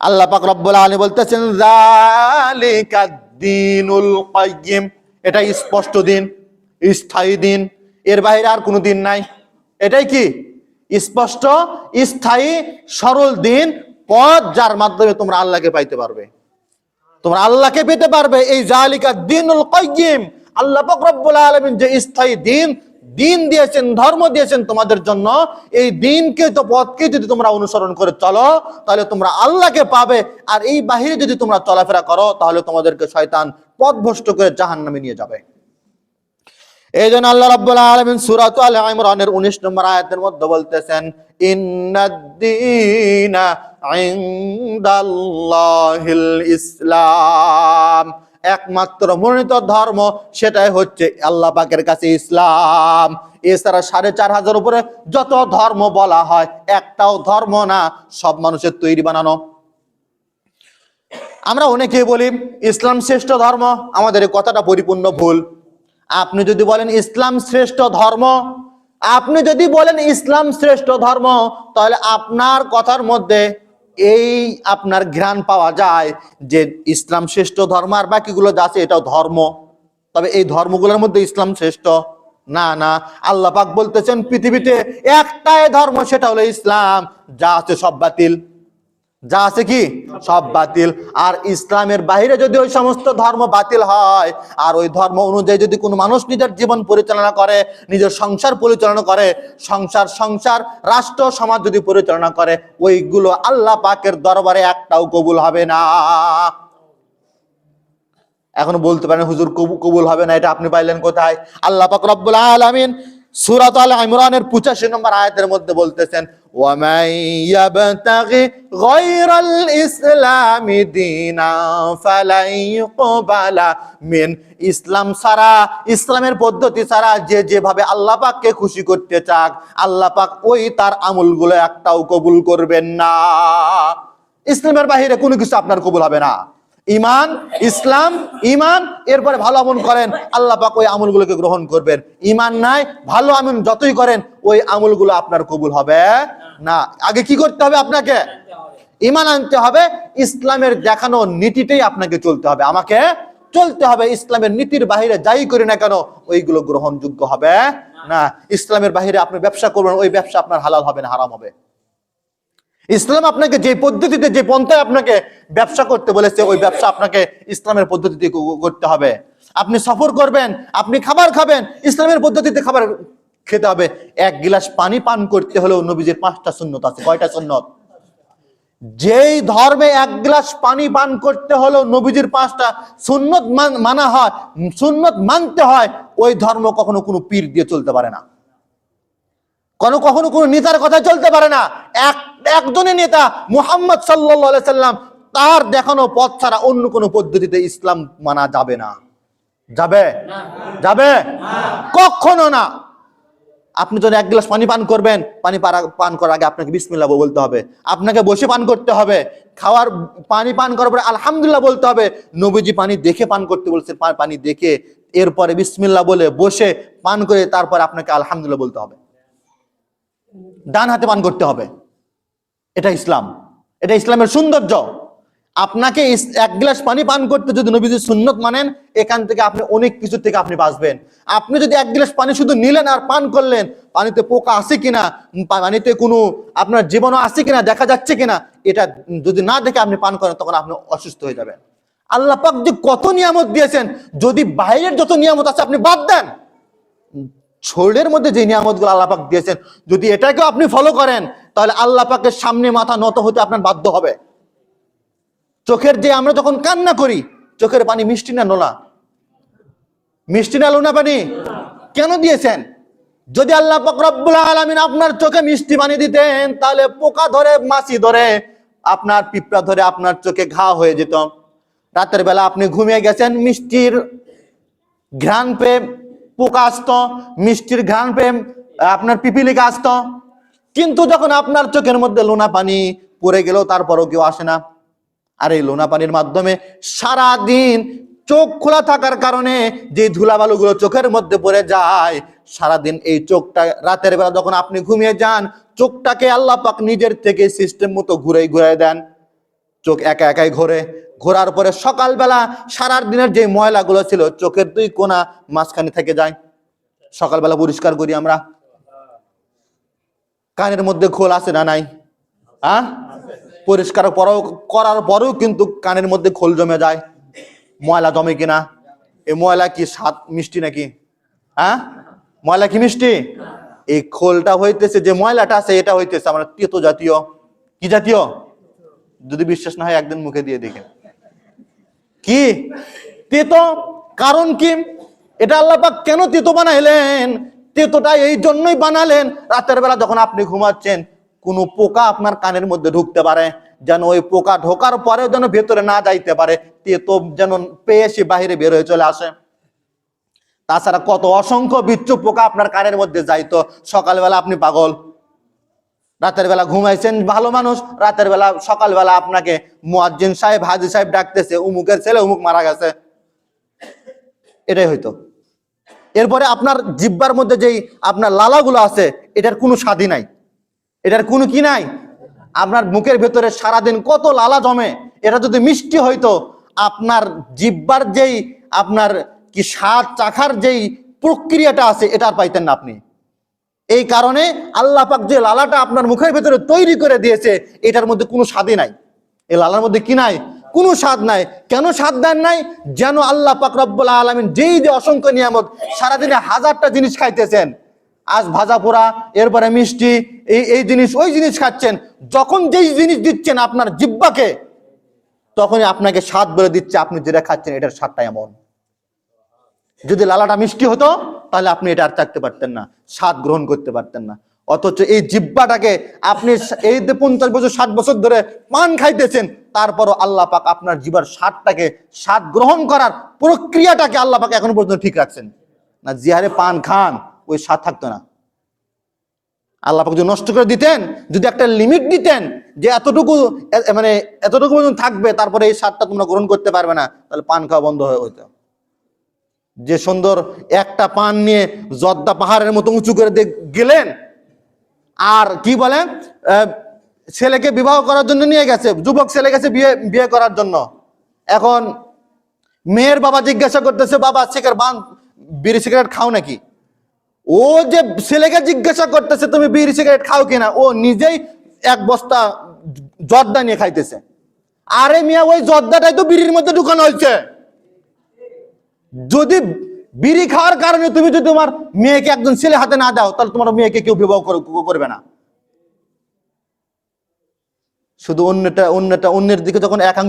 আল্লাহ পাক রব্বুল আলী বলতেছেন দিনুল কাইয়িম এটা স্পষ্ট দিন, স্থায়ী দিন। এর বাইরে আর কোনো দিন নাই। এটাই কি? স্পষ্ট, স্থায়ী, সরল দিন, পথ যার মাধ্যমে তোমরা আল্লাহকে পাইতে পারবে। তোমরা আল্লাহকে পেতে পারবে এই জালিকা দিনুল কাইয়িম আল্লাহ পাক রব্বুল আলামিন যে স্থায়ী দিন দিন দিয়েছেন, ধর্ম দিয়েছেন তোমাদের জন্য, এই দিনকে তো পথকে যদি তোমরা অনুসরণ করে চলো, তাহলে তোমরা আল্লাহকে পাবে, আর এই বাহিরে যদি তোমরা চলাফেরা করো, তাহলে তোমাদেরকে শয়তান পথভ্রষ্ট করে জাহান্নামে নিয়ে যাবে। এই জন্য আল্লাহ রাব্বুল আলামিন সূরাত আল ইমরানের 19 নম্বর আয়াতের মধ্যে বলতেছেন ইন্নাদ-দীনা ইসলাম। একমাত্র মনোনীত ধর্ম সেটাই হচ্ছে আল্লাহ পাকের কাছে ইসলাম। এছাড়া সাড়ে চার হাজার উপরে যত ধর্ম বলা হয়, একটাও ধর্ম না, সব মানুষের তৈরি বানানো। আমরা অনেকেই বলি, ইসলাম শ্রেষ্ঠ ধর্ম, আমাদের এই কথাটা পরিপূর্ণ ভুল। আপনি যদি বলেন ইসলাম শ্রেষ্ঠ ধর্ম, আপনি যদি বলেন ইসলাম শ্রেষ্ঠ ধর্ম, তাহলে আপনার কথার মধ্যে এই আপনার ঘ্রাণ পাওয়া যায় যে ইসলাম শ্রেষ্ঠ ধর্ম আর বাকিগুলো যা আছে এটাও ধর্ম। তবে এই ধর্মগুলোর মধ্যে ইসলাম শ্রেষ্ঠ? না না। আল্লাহ পাক বলতেছেন, পৃথিবীতে একটাই ধর্ম, সেটা হলো ইসলাম। যা আছে সব বাতিল। যা আছে কি? সব বাতিল। আর ইসলামের বাইরে যদি ওই সমস্ত ধর্ম বাতিল হয়, আর ওই ধর্ম অনুযায়ী যদি কোনো মানুষ নিজের জীবন পরিচালনা করে, নিজের সংসার পরিচালনা করে, সংসার সংসার, রাষ্ট্র, সমাজ যদি পরিচালনা করে, ওইগুলো আল্লাহ পাকের দরবারে একটাও কবুল হবে না। এখন বলতে পারেন, হুজুর, কবু- কবুল হবে না, এটা আপনি পাইলেন কোথায়? আল্লাহ পাক রব্বুল আলামিন সূরাত আল ইমরানের 85 নম্বর আয়াতের মধ্যে বলতেছেন ওয়ামান ইয়াবতাগি গায়রাল ইসলামি দীনা ফালাই ইউকবালা মিন ইসলাম ছাড়া, ইসলামের পদ্ধতি ছাড়া যে যেভাবে আল্লাহ পাককে খুশি করতে চাক, আল্লাহ পাক ওই তার আমলগুলো একটাও কবুল করবেন না। ইসলামের বাহিরে কোনো কিছু আপনার কবুল হবে না। ইমান ইসলাম ইমান এরপরে ভালো আমল করেন, আল্লাহ পাক ওই আমলগুলোকে গ্রহণ করবেন। ইমান নাই, ভালো আমল যতই করেন, ওই আমলগুলো আপনার কবুল হবে না। আগে কি করতে হবে আপনাকে? ইমান আনতে হবে, ইসলামের দেখানো নীতিতেই আপনাকে চলতে হবে। আমাকে চলতে হবে, ইসলামের নীতির বাহিরে যাই করি না কেন, ওইগুলো গ্রহণযোগ্য হবে না। ইসলামের বাহিরে আপনি ব্যবসা করবেন, ওই ব্যবসা আপনার হালাল হবে না, হারাম হবে। ইসলাম আপনাকে যে পদ্ধতিতে, যে পন্থায় আপনাকে ব্যবসা করতে বলেছে, ওই ব্যবসা আপনাকে ইসলামের পদ্ধতিতে করতে হবে। আপনি সফর করবেন, আপনি খাবার খাবেন, ইসলামের পদ্ধতিতে খাবার খেতে হবে। এক গিলাস পানি পান করতে হলেও নবীজির পাঁচটা সুন্নত আছে, কয়টা সুন্নত? যেই ধর্মে এক গ্লাস পানি পান করতে হলেও নবীজির পাঁচটা সুন্নত মান- হয়, সুন্নত মানতে হয়, ওই ধর্ম কখনো কোনো পীর দিয়ে চলতে পারে না। কোনো কখনো কোনো নেতার কথা চলতে পারে না। এক একজনই নেতা মুহাম্মদ সাল্লাহ সাল্লাম তার দেখানো পথ ছাড়া অন্য কোনো পদ্ধতিতে ইসলাম মানা যাবে না। যাবে? যাবে? কখনো না। আপনি যদি এক গ্লাস পানি পান করবেন পানি পান করার আগে আপনাকে বিসমিল্লাহ বলতে হবে। আপনাকে বসে পান করতে হবে। খাওয়ার পানি পান করার পরে আলহামদুলিল্লাহ বলতে হবে। নবীজি পানি দেখে পান করতে বলছে পানি দেখে এরপরে বিসমিল্লাহ বলে বসে পান করে তারপরে আপনাকে আলহামদুলিল্লাহ বলতে হবে। ডান হাতে পান করতে হবে। এটা ইসলাম। এটা ইসলামের সৌন্দর্য। আপনাকে এক গ্লাস পানি পান করতে যদি নবীজির সুন্নত মানেন, এখান থেকে আপনি অনেক কিছু থেকে আপনি বাঁচবেন। আপনি যদি এক গ্লাস পানি শুধু নিলেন আর পান করলেন, পানিতে পোকা আছে কিনা পানিতে কোনো আপনার জীবাণু আছে কিনা, দেখা যাচ্ছে কিনা, এটা যদি না দেখে আপনি পান করেন, তখন আপনি অসুস্থ হয়ে যাবেন। আল্লাহ পাক যে কত নিয়ামত দিয়েছেন, যদি বাইরের যত নিয়ামত আছে আপনি বাদ দেন। শরীরের মধ্যে যে নিয়ামতগুলো আল্লাহ পাক দিয়েছেন, যদি এটাকেও আপনি ফলো করেন, তাহলে আল্লাহ পাকের সামনে মাথা নত হতে আপনার বাধ্য হবে। চোখের যে আমরা যখন কান্না করি, চোখের পানি মিষ্টি না নোলা? মিষ্টি না লোনা পানি? কেন দিয়েছেন? যদি আল্লাহ রব্বুল আলামিন আপনার চোখে মিষ্টি পানি দিতেন, তাহলে পোকা ধরে, মাছি ধরে, আপনার পিঁপড়া ধরে আপনার চোখে ঘা হয়ে যেত। রাতের বেলা আপনি ঘুমিয়ে গেছেন, মিষ্টির ঘ্রাণ পেয়ে পোকা আসত, মিষ্টির ঘ্রাণ পেয়ে আপনার পিপিলিকা আসত। কিন্তু যখন আপনার চোখের মধ্যে লোনা পানি পড়ে গেলেও তারপরও কেউ আসে না। আর এই লোনা পানির মাধ্যমে সারা দিন চোখ খোলা থাকার কারণে যে ধুলাবালুগুলো চোখের মধ্যে পড়ে যায়, সারাদিন এই চোখটা রাতের বেলা যখন আপনি ঘুমিয়ে যান, চোখটাকে আল্লাহ পাক নিজের থেকে সিস্টেম মতো ঘুরে ঘুরে দেন। চোখ একা একাই ঘোরে। ঘোরার পরে সকালবেলা সারা দিনের যে ময়লাগুলো ছিল, চোখের দুই কোনা মাঝখানে থেকে যায়। সকালবেলা পরিষ্কার করি আমরা। কানের মধ্যে খোল আছে না নাই? হ্যাঁ পরিষ্কার করার পরেও কিন্তু কানের মধ্যে খোল জমে যায়। ময়লা জমে কিনা? এই ময়লা কি স্বাদ মিষ্টি নাকি? হ্যাঁ? ময়লা কি মিষ্টি? এই খোলটা হইতেছে যে ময়লাটা আছে, এটা হইতেছে আমরা তেতো জাতীয়। কি জাতীয়? যদি বিশ্বাস না হয় একদিন মুখে দিয়ে দেখেন। কি? তেতো? কারণ কি? এটা আল্লাহ পাক কেন তেতো বানাইলেন? তেতোটা এই জন্যই বানালেন। রাতের বেলা যখন আপনি ঘুমাচ্ছেন কোনো পোকা আপনার কানের মধ্যে ঢুকতে পারে, যেন ওই পোকা ঢোকার পরেও যেন ভেতরে না যাইতে পারে তেতো যেন পেয়ে সে বাহিরে বের হয়ে চলে আসে। তাছাড়া কত অসংখ্য বিচ্ছু পোকা আপনার কানের মধ্যে যাইতো। সকালবেলা আপনি পাগল। রাতের বেলা ঘুমাইছেন ভালো মানুষ, রাতের বেলা, সকালবেলা আপনাকে মুয়াজ্জিন সাহেব, হাজি সাহেব ডাকতেছে, উমুকের ছেলে উমুক মারা গেছে। এটাই হইতো। এরপরে আপনার জিব্বার মধ্যে যেই আপনার লালাগুলো আছে, এটার কোনো স্বাদই নাই। এটার কোনো কি নাই? আপনার মুখের ভেতরে সারাদিন কত লালা জমে, এটা যদি মিষ্টি হইতো, আপনার জিব্বার যেই আপনার কি স্বাদ চাখার যেই প্রক্রিয়াটা আছে, এটা পাইতেন না আপনি। এই কারণে আল্লাহ পাক যে লালাটা আপনার মুখের ভেতরে তৈরি করে দিয়েছে, এটার মধ্যে কোনো স্বাদই নাই। এই লালার মধ্যে কি নাই? কোনো স্বাদ নাই। কেন স্বাদ দেন নাই? যেন আল্লাহ পাক রব্বুল আলমিন যেই যে অসংখ্য নিয়ামত সারাদিনে হাজারটা জিনিস খাইতেছেন আজ ভাজা পোড়া, এরপরে মিষ্টি, এই এই জিনিস, ওই জিনিস খাচ্ছেন। যখন যেই জিনিস দিচ্ছেন আপনার জিব্বাকে, তখনই আপনাকে স্বাদ বলে দিচ্ছে, আপনি যেটা খাচ্ছেন এটার স্বাদটা এমন। যদি লালাটা মিষ্টি হতো, তাহলে আপনি এটা আর চাকতে পারতেন না, স্বাদ গ্রহণ করতে পারতেন না। অথচ এই জিব্বাটাকে আপনি এই পঞ্চাশ বছর, ষাট বছর ধরে পান খাইতেছেন, তারপরও আল্লাহ পাক আপনার জীবার স্বাদটাকে, স্বাদ গ্রহণ করার প্রক্রিয়াটাকে আল্লাহ পাক এখন পর্যন্ত ঠিক রাখছেন। না জিহারে পান খান ওই স্বাদ থাকতো না। আল্লাহ যদি নষ্ট করে দিতেন, যদি একটা লিমিট দিতেন যে এতটুকু মানে এতটুকু পর্যন্ত থাকবে, তারপরে এই স্বাদটা তোমরা গ্রহণ করতে পারবে না, তাহলে পান খাওয়া বন্ধ হয়ে হইতো। যে সুন্দর একটা পান নিয়ে জর্দা পাহাড়ের মতো উঁচু করে গেলেন, আর কি বলে ছেলেকে বিবাহ করার জন্য নিয়ে গেছে, যুবক ছেলে গেছে বিয়ে বিয়ে করার জন্য। এখন মেয়ের বাবা জিজ্ঞাসা করতেছে, বাবা সিগারেট বান, বিড়ি সিগারেট খাও নাকি? ও যে ছেলেকে জিজ্ঞাসা করতেছে, তুমি বিড়ি সিগারেট খাও কিনা? ও নিজেই এক বস্তা জর্দা নিয়ে খাইতেছে। আরে মিয়া, ওই জর্দাটাই তো বিড়ির মধ্যে ঢুকানো হয়েছে। যদি বিড়ি খাওয়ার কারণে তুমি যদি তোমার মেয়েকে একজন ছেলে হাতে না দাও, তাহলে তোমার মেয়েকে কেউ বিবাহ কর- করবে না। শুধু অন্যটা অন্যটা, অন্যের দিকে যখন একাংশ